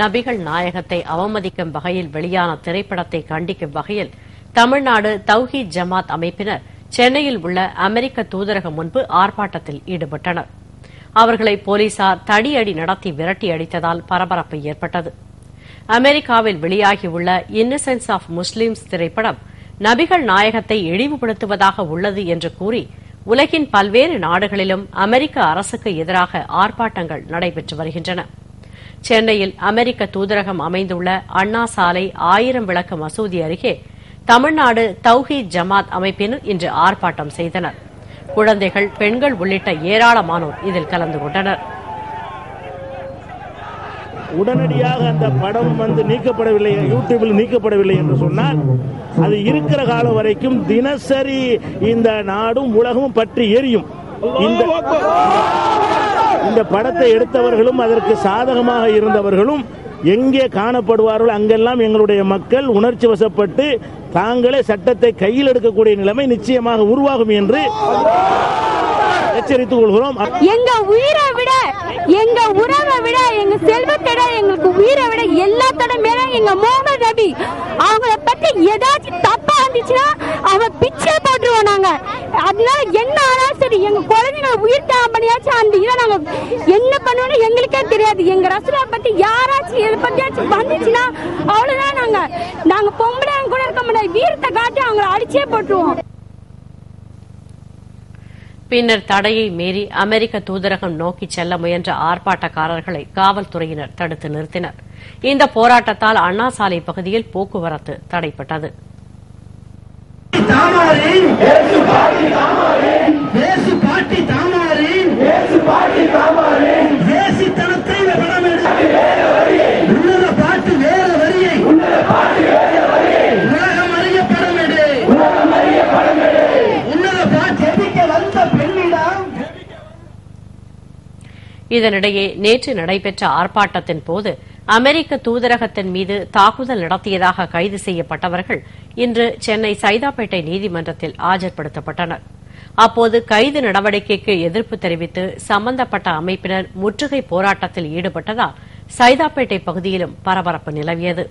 நபிகள் நாயகத்தை அவமதிக்கும் வகையில் வெளியான திரைப்படத்தை கண்டிக்கும் வகையில் தமிழ்நாடு தௌஹீத் ஜமாத் அமைப்பினர் சென்னையில் உள்ள அமெரிக்க தூதரகம் முன்பு ஆர்ப்பாட்டத்தில் ஈடுபட்டனர். அவர்களை போலீசார் தடியடி நடத்தி விரட்டி அடித்ததால் பரபரப்பு ஏற்பட்டது. அமெரிக்காவில் வெளியாகியுள்ள இன்னசென்ஸ் ஆஃப் முஸ்லிம்ஸ் திரைப்படம் நபிகள் நாயகத்தை இழிவுபடுத்துவதாக உள்ளது என்று கூறி உலகின் பல்வேறு நாடுகளிலும் அமெரிக்க அரசுக்கு எதிராக ஆர்ப்பாட்டங்கள் நடைபெற்று வருகின்றன. சென்னையில் அமெரிக்க தூதரகம் அமைந்துள்ள அண்ணா சாலை ஆயிரம் விளக்கு மசூதி அருகே தமிழ்நாடு தௌஹீத் ஜமாத் அமைப்பினர் இன்று ஆர்ப்பாட்டம் செய்தனர். குழந்தைகள் பெண்கள் உள்ளிட்ட ஏராளமானோர் இதில் கலந்து கொண்டனர். உடனடியாக அந்த படம் வந்து நீக்கப்படவில்லை யூடியூபில் நீக்கப்படவில்லை என்று சொன்னால் அது இருக்கிற காலம் வரைக்கும் தினசரி இந்த நாடும் உலகமும் பற்றி எரியும். இந்த இந்த படத்தை எடுத்தவர்களும் அதற்கு சாதகமாக இருந்தவர்களும் எங்கே காணப்படுவார்கள் அங்கெல்லாம் எங்களுடைய மக்கள் உணர்ச்சி வசப்பட்டு தாங்களே சட்டத்தை கையில் எடுக்கக்கூடிய நிலைமை நிச்சயமாக உருவாகும் என்று எச்சரித்துக் கொள்கிறோம். எங்க உயிரை விட எங்க உறவை விட எங்க செல்வத்தை எங்களுக்கு உயிரை விட எல்லாத்தோட மேல எங்க முகமது நபி அவங்கள பத்தி ஏதாச்சும் தப்பா இருந்துச்சுன்னா அவ பிச்சை போட்டுருவோம் நாங்க. அதனால என்ன ஆனாலும் சரி எங்க குழந்தைங்க உயிர் தாம்பனியாச்சும் அந்த இதை நாங்க என்ன பண்ணுவோம்னு எங்களுக்கே தெரியாது. எங்க ரசூலா பத்தி யாராச்சும் எதை பத்தியாச்சும் வந்துச்சுன்னா அவ்வளவுதான் நாங்க. நாங்க பொம்பளை கூட இருக்க முடியாது வீரத்தை காட்டி அவங்கள அடிச்சே போட்டுருவோம். பின்னர் தடையை மீறி அமெரிக்க தூதரகம் நோக்கி செல்ல முயன்ற ஆர்ப்பாட்டக்காரர்களை காவல்துறையினர் தடுத்து நிறுத்தினர். இந்த போராட்டத்தால் அண்ணா சாலை பகுதியில் போக்குவரத்து தடைப்பட்டது. இதனிடையே நேற்று நடைபெற்ற ஆர்ப்பாட்டத்தின் போது அமெரிக்க தூதரகத்தின் மீது தாக்குதல் நடத்தியதாக கைது செய்யப்பட்டவர்கள் இன்று சென்னை சைதாப்பேட்டை நீதிமன்றத்தில் ஆஜர்படுத்தப்பட்டனர். அப்போது கைது நடவடிக்கைக்கு எதிர்ப்பு தெரிவித்து சம்பந்தப்பட்ட அமைப்பினர் முற்றுகை போராட்டத்தில் ஈடுபட்டதால் சைதாப்பேட்டை பகுதியிலும் பரபரப்பு நிலவியது.